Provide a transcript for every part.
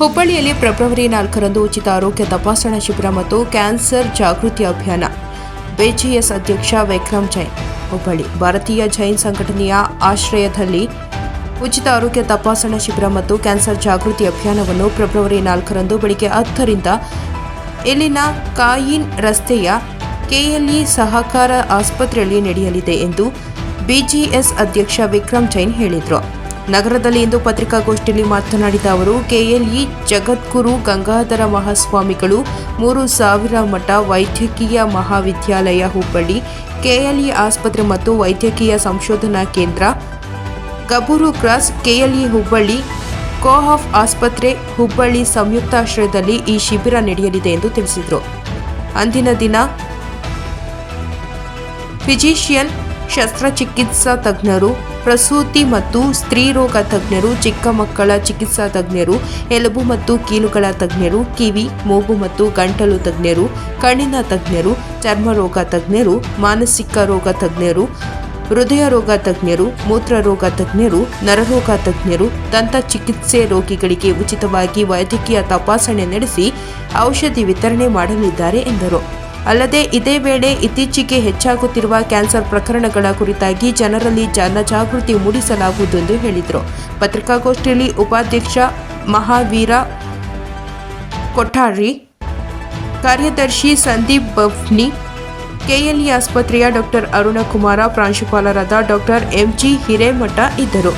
ಹುಬ್ಬಳ್ಳಿಯಲ್ಲಿ ಫೆಬ್ರವರಿ ನಾಲ್ಕರಂದು ಉಚಿತ ಆರೋಗ್ಯ ತಪಾಸಣಾ ಶಿಬಿರ ಮತ್ತು ಕ್ಯಾನ್ಸರ್ ಜಾಗೃತಿ ಅಭಿಯಾನ. ಬಿಜಿಎಸ್ ಅಧ್ಯಕ್ಷ ವಿಕ್ರಮ್ ಜೈನ್, ಹುಬ್ಬಳ್ಳಿ ಭಾರತೀಯ ಜೈನ್ ಸಂಘಟನೆಯ ಆಶ್ರಯದಲ್ಲಿ ಉಚಿತ ಆರೋಗ್ಯ ತಪಾಸಣಾ ಶಿಬಿರ ಮತ್ತು ಕ್ಯಾನ್ಸರ್ ಜಾಗೃತಿ ಅಭಿಯಾನವನ್ನು ಫೆಬ್ರವರಿ ನಾಲ್ಕರಂದು ಬೆಳಗ್ಗೆ ಹತ್ತರಿಂದ ಇಲ್ಲಿನ ಕಾಯಿನ್ ರಸ್ತೆಯ ಕೆಎಲ್ಇ ಸಹಕಾರ ಆಸ್ಪತ್ರೆಯಲ್ಲಿ ನಡೆಯಲಿದೆ ಎಂದು ಬಿಜಿಎಸ್ ಅಧ್ಯಕ್ಷ ವಿಕ್ರಮ್ ಜೈನ್ ಹೇಳಿದರು. ನಗರದಲ್ಲಿ ಇಂದು ಪತ್ರಿಕಾಗೋಷ್ಠಿಯಲ್ಲಿ ಮಾತನಾಡಿದ ಅವರು, ಕೆಎಲ್ಇ, ಜಗದ್ಗುರು, ಗಂಗಾಧರ ಮಹಾಸ್ವಾಮಿಗಳು, ಮೂರು ಸಾವಿರ ಮಠ, ವೈದ್ಯಕೀಯ ಮಹಾವಿದ್ಯಾಲಯ ಹುಬ್ಬಳ್ಳಿ, ಕೆಎಲ್ಇ ಆಸ್ಪತ್ರೆ ಮತ್ತು ವೈದ್ಯಕೀಯ ಸಂಶೋಧನಾ ಕೇಂದ್ರ Gabbur cross, KLE Hubballi co op ಆಸ್ಪತ್ರೆ, ಹುಬ್ಬಳ್ಳಿ ಸಂಯುಕ್ತಾಶ್ರಯದಲ್ಲಿ ಈ ಶಿಬಿರ ನಡೆಯಲಿದೆ ಎಂದು ತಿಳಿಸಿದರು. ಅಂದಿನ ದಿನ ಫಿಜಿಷಿಯನ್ ಶಸ್ತ್ರಚಿಕಿತ್ಸಾ ತಜ್ಞರು ಪ್ರಸೂತಿ ಮತ್ತು ಸ್ತ್ರೀರೋಗ ತಜ್ಞರು, ಚಿಕ್ಕ ಮಕ್ಕಳ ಚಿಕಿತ್ಸಾ ತಜ್ಞರು, ಎಲುಬು ಮತ್ತು ಕೀಲುಗಳ ತಜ್ಞರು, ಕಿವಿ, ಮೂಗು ಮತ್ತು ಗಂಟಲು ತಜ್ಞರು, ಕಣ್ಣಿನ ತಜ್ಞರು ಚರ್ಮರೋಗ ತಜ್ಞರು, ಮಾನಸಿಕ ರೋಗ ತಜ್ಞರು, ಹೃದಯ ರೋಗ ತಜ್ಞರು ಮೂತ್ರರೋಗ ತಜ್ಞರು, ನರರೋಗ ತಜ್ಞರು, ದಂತ ಚಿಕಿತ್ಸೆ ರೋಗಿಗಳಿಗೆ ಉಚಿತವಾಗಿ ವೈದ್ಯಕೀಯ ತಪಾಸಣೆ ನಡೆಸಿ ಔಷಧಿ ವಿತರಣೆ ಮಾಡಲಿದ್ದಾರೆ ಎಂದರು. ಅಲ್ಲದೆ ಇದೇ ವೇಳೆ ಇತ್ತೀಚೆಗೆ ಹೆಚ್ಚಾಗುತ್ತಿರುವ ಕ್ಯಾನ್ಸರ್ ಪ್ರಕರಣಗಳ ಕುರಿತಾಗಿ ಜನರಲ್ಲಿ ಜನಜಾಗೃತಿ ಮೂಡಿಸಲಾಗುವುದು ಎಂದು ಹೇಳಿದರು. ಪತ್ರಿಕಾಗೋಷ್ಠಿಯಲ್ಲಿ ಉಪಾಧ್ಯಕ್ಷ ಮಹಾವೀರ ಕೊಠಾರಿ ಕಾರ್ಯದರ್ಶಿ ಸಂದೀಪ್ ಬಫ್ನಿ ಕೆಎಲ್ಇ ಆಸ್ಪತ್ರೆಯ ಡಾಕ್ಟರ್ ಅರುಣಕುಮಾರ ಪ್ರಾಂಶುಪಾಲರಾದ ಡಾಕ್ಟರ್ ಎಂಜಿ ಹಿರೇಮಠ ಇದ್ದರು.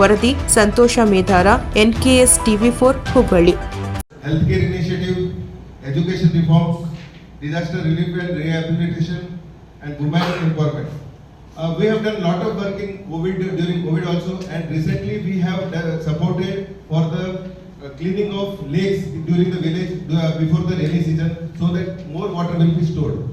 ವರದಿ Santosh Medhar NKS TV four Hubballi. Health care initiative education reforms, disaster relief and rehabilitation, and women empowerment. Uh, we have done a lot of work in COVID during COVID also, and recently we have uh, supported for the uh, cleaning of lakes during the village uh, before the rainy season, so that more water will be stored.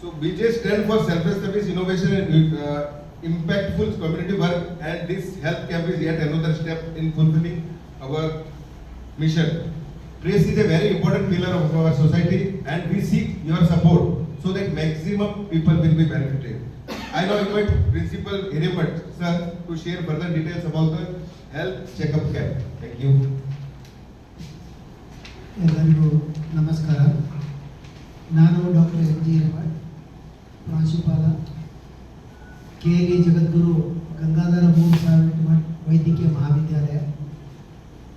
So BJ stand for selfless service, innovation, and uh, impactful community work, and this health camp is yet another step in fulfilling our mission. Press is a very important pillar of our society and we seek your support so that maximum people will be benefited. I now invite Principal Hiremat sir to share further details about the health checkup camp. Thank you. ಎಲ್ಲರಿಗೂ ನಮಸ್ಕಾರ ನಾನು doctor M G Hiremath ಪ್ರಾಂಶುಪಾಲ K L ಜಗದ್ಗುರು ಗಂಗಾಧರ ಮೂರು ಸಾವಿರ ವೈದ್ಯಕೀಯ ಮಹಾವಿದ್ಯಾಲಯ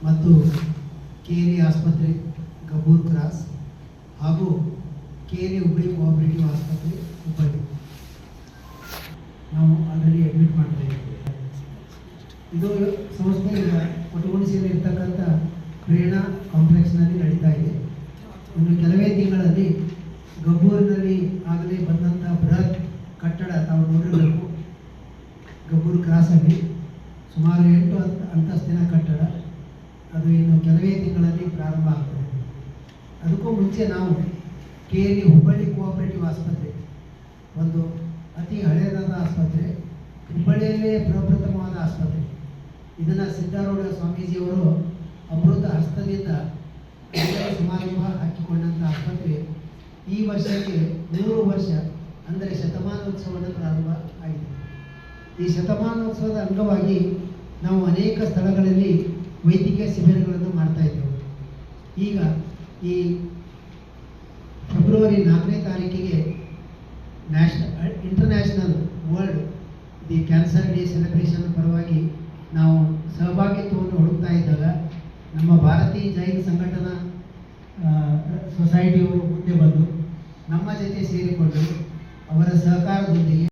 ಮತ್ತು K L ಆಸ್ಪತ್ರೆ, ಗಬೂರ್ ಕ್ರಾಸ್ ಹಾಗೂ ಕೆ ಎಲ್ ಹುಬ್ಬಳ್ಳಿ ಕೋಆಪರೇಟಿವ್ ಆಸ್ಪತ್ರೆ ಹುಬ್ಬಳ್ಳಿ. ನಾವು ಆಲ್ರೆಡಿ ಅಡ್ಮಿಟ್ ಮಾಡ್ತಾ ಇದು ಸಂಸ್ಥೆಯಿಂದ ಒಟ್ಟುಗೂಡಿಸಿಯಲ್ಲಿ ಇರ್ತಕ್ಕಂಥ ಪ್ರೇರಣಾ ಕಾಂಪ್ಲೆಕ್ಸ್ನಲ್ಲಿ ನಡೀತಾ ಇದೆ. ಇನ್ನು ಕೆಲವೇ ತಿಂಗಳಲ್ಲಿ ಗಬ್ಬೂರಿನಲ್ಲಿ ಆಗಲೇ ಬಂದಂಥ ಬೃಹತ್ ಕಟ್ಟಡ ತಾವು ನೋಡಿರಬೇಕು. ಗಬ್ಬೂರು ಕ್ರಾಸಲ್ಲಿ ಸುಮಾರು ಎಂಟು ಅಂತ ಅಂತಸ್ತಿನ ಕಟ್ಟಡ. ಅದು ಇನ್ನು ಕೆಲವೇ ಪ್ರಾರಂಭ ಆಗ್ತದೆ. ಅದಕ್ಕೂ ಮುಂಚೆ ನಾವು ಕೆ ಎಲ್ ಹುಬ್ಬಳ್ಳಿ ಕೋಆಪರೇಟಿವ್ ಆಸ್ಪತ್ರೆ, ಒಂದು ಅತಿ ಹಳೆಯದಾದ ಆಸ್ಪತ್ರೆ, ಹುಬ್ಬಳ್ಳಿಯಲ್ಲೇ ಪ್ರಪ್ರಥಮವಾದ ಆಸ್ಪತ್ರೆ. ಇದನ್ನು ಸಿದ್ದಾರೂಢ ಸ್ವಾಮೀಜಿಯವರು ಅಮೃತ ಹಸ್ತದಿಂದ ಸಮಾರಂಭ ಹಾಕಿಕೊಂಡಂಥ ಆಸ್ಪತ್ರೆ. ಈ ವರ್ಷಕ್ಕೆ ನೂರು ವರ್ಷ, ಅಂದರೆ ಶತಮಾನೋತ್ಸವದ ಪ್ರಾರಂಭ ಆಗಿದೆ. ಈ ಶತಮಾನೋತ್ಸವದ ಅಂಗವಾಗಿ ನಾವು ಅನೇಕ ಸ್ಥಳಗಳಲ್ಲಿ ವೈದ್ಯಕೀಯ ಶಿಬಿರಗಳನ್ನು ಮಾಡ್ತಾ ಇದ್ದೇವೆ. ಈ ಫೆಬ್ರವರಿ ನಾಲ್ಕನೇ ತಾರೀಕಿಗೆ national international world the cancer day celebration ಪರವಾಗಿ ನಾವು ಸಹಭಾಗಿತ್ವವನ್ನು ಹುಡುಕ್ತಾ ಇದ್ದಾಗ ನಮ್ಮ ಭಾರತೀಯ ಜೈನ್ ಸಂಘಟನಾ ಸೊಸೈಟಿಯವರು ಮುಂದೆ ಬಂದು ನಮ್ಮ ಜೊತೆ ಸೇರಿಕೊಂಡು ಅವರ ಸಹಕಾರದೊಂದಿಗೆ